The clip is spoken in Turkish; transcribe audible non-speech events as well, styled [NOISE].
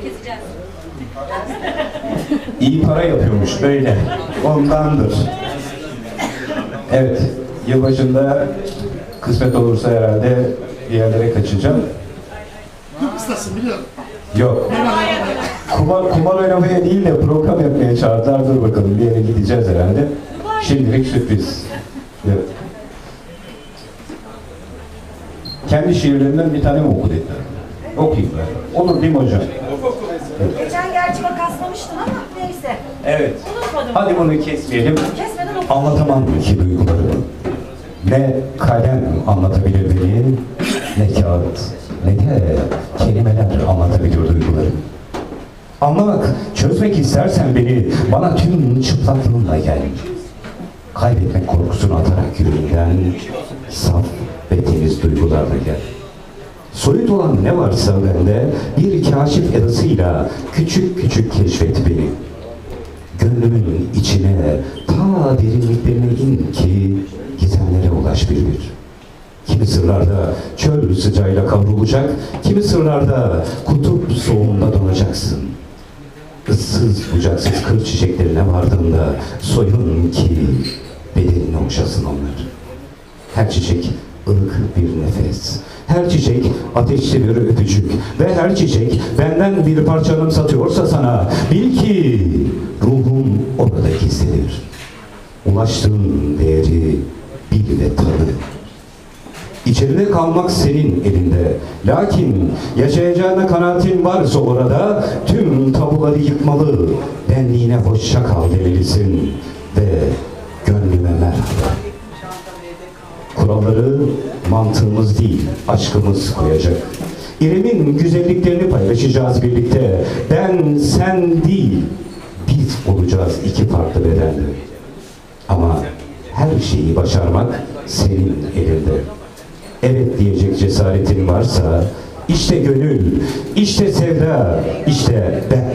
Keseceğiz. [LAUGHS] İyi para yapıyormuş böyle. Ondandır. Evet. Yılbaşında kısmet olursa herhalde bir yerlere kaçacağım. İstersin biliyorum. Yok. Kumar, kumar oynamaya değil de program yapmaya çağırdılar. Dur bakalım bir yere gideceğiz herhalde. Şimdilik sürpriz. Evet. Kendi şiirlerinden bir tane mi oku dediler? Okuyayım ben. Olur değil mi hocam? Geçen gerçi makaslamıştın ama neyse. Evet. Unutmadım. Hadi bunu kesmeyelim. Kesmeden oku. Anlatamam ki duygularımı. Ne kalem anlatabilir beni, ne kağıt, ne de kelimeler anlatabilir duygularımı. Anlamak, çözmek istersen beni bana tüm çıplaklığınla gel. Kaybetmek korkusunu atarak yüreğinden saf ve temiz duygularla gel. Soyut olan ne varsa bende bir kaşif edasıyla küçük küçük keşfet beni. Gönlümün içine ta derinliklerine in ki gizemlere ulaş bir. Kimi sırlarda çöl sıcağıyla kavrulacak, kimi sırlarda kutup soğuğunda donacaksın. Issız bucaksız kır çiçeklerine vardığında soyun ki bedenini okşasın onlar. Her çiçek ılık bir nefes. Her çiçek ateşli bir öpücük. Ve her çiçek benden bir parça satıyorsa sana bil ki ruhum orada gizlidir. Ulaştığın değeri bil ve tadı. İçeride kalmak senin elinde. Lakin yaşayacağına kanaatin varsa orada tüm tabuları yıkmalı. Benliğine hoşça kal demelisin. Ve Kuralları mantığımız değil, aşkımız koyacak. İrem'in güzelliklerini paylaşacağız birlikte. Ben, sen değil, biz olacağız iki farklı bedende. Ama her şeyi başarmak senin elinde. Evet diyecek cesaretin varsa, işte gönül, işte sevda, işte ben.